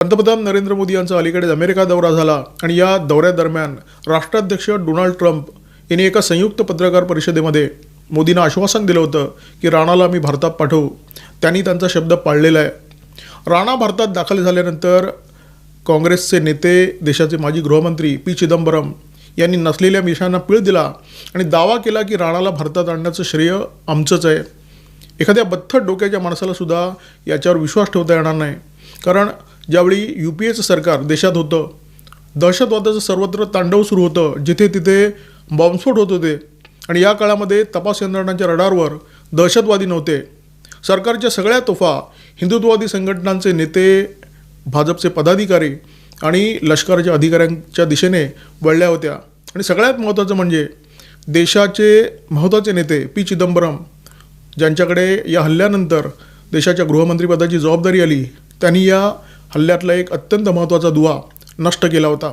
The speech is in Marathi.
पंतप्रधान नरेंद्र मोदी यांचा अलीकडेच अमेरिका दौरा झाला आणि या दौऱ्यादरम्यान राष्ट्राध्यक्ष डोनाल्ड ट्रम्प यांनी एका संयुक्त पत्रकार परिषदेमध्ये मोदींना आश्वासन दिलं होतं की राणाला मी भारतात पाठवू. त्यांनी त्यांचा शब्द पाळलेला आहे. राणा भारतात दाखल झाल्यानंतर काँग्रेसचे नेते देशाचे माजी गृहमंत्री पी. चिदंबरम यांनी नसलेल्या मिशांना पीळ दिला आणि दावा केला की राणाला भारतात आणण्याचं श्रेय आमचंच आहे. एखाद्या बत्थट डोक्याच्या माणसाला सुद्धा याच्यावर विश्वास ठेवता येणार नाही. कारण ज्यावेळी यू पी एचं सरकार देशात होतं दहशतवादाचं सर्वत्र तांडव सुरू होतं जिथे तिथे बॉम्बस्फोट होत होते आणि या काळामध्ये तपास यंत्रणांच्या रडारवर दहशतवादी नव्हते. सरकारच्या सगळ्या तोफा हिंदुत्ववादी संघटनांचे नेते भाजपचे पदाधिकारी आणि लष्कराच्या अधिकाऱ्यांच्या दिशेने वळल्या होत्या. आणि सगळ्यात महत्त्वाचं म्हणजे देशाचे महत्त्वाचे नेते पी चिदंबरम ज्यांच्याकडे या हल्ल्यानंतर देशाच्या गृहमंत्रीपदाची जबाबदारी आली त्यांनी या हल्ल्यातला एक अत्यंत महत्त्वाचा दुवा नष्ट केला होता.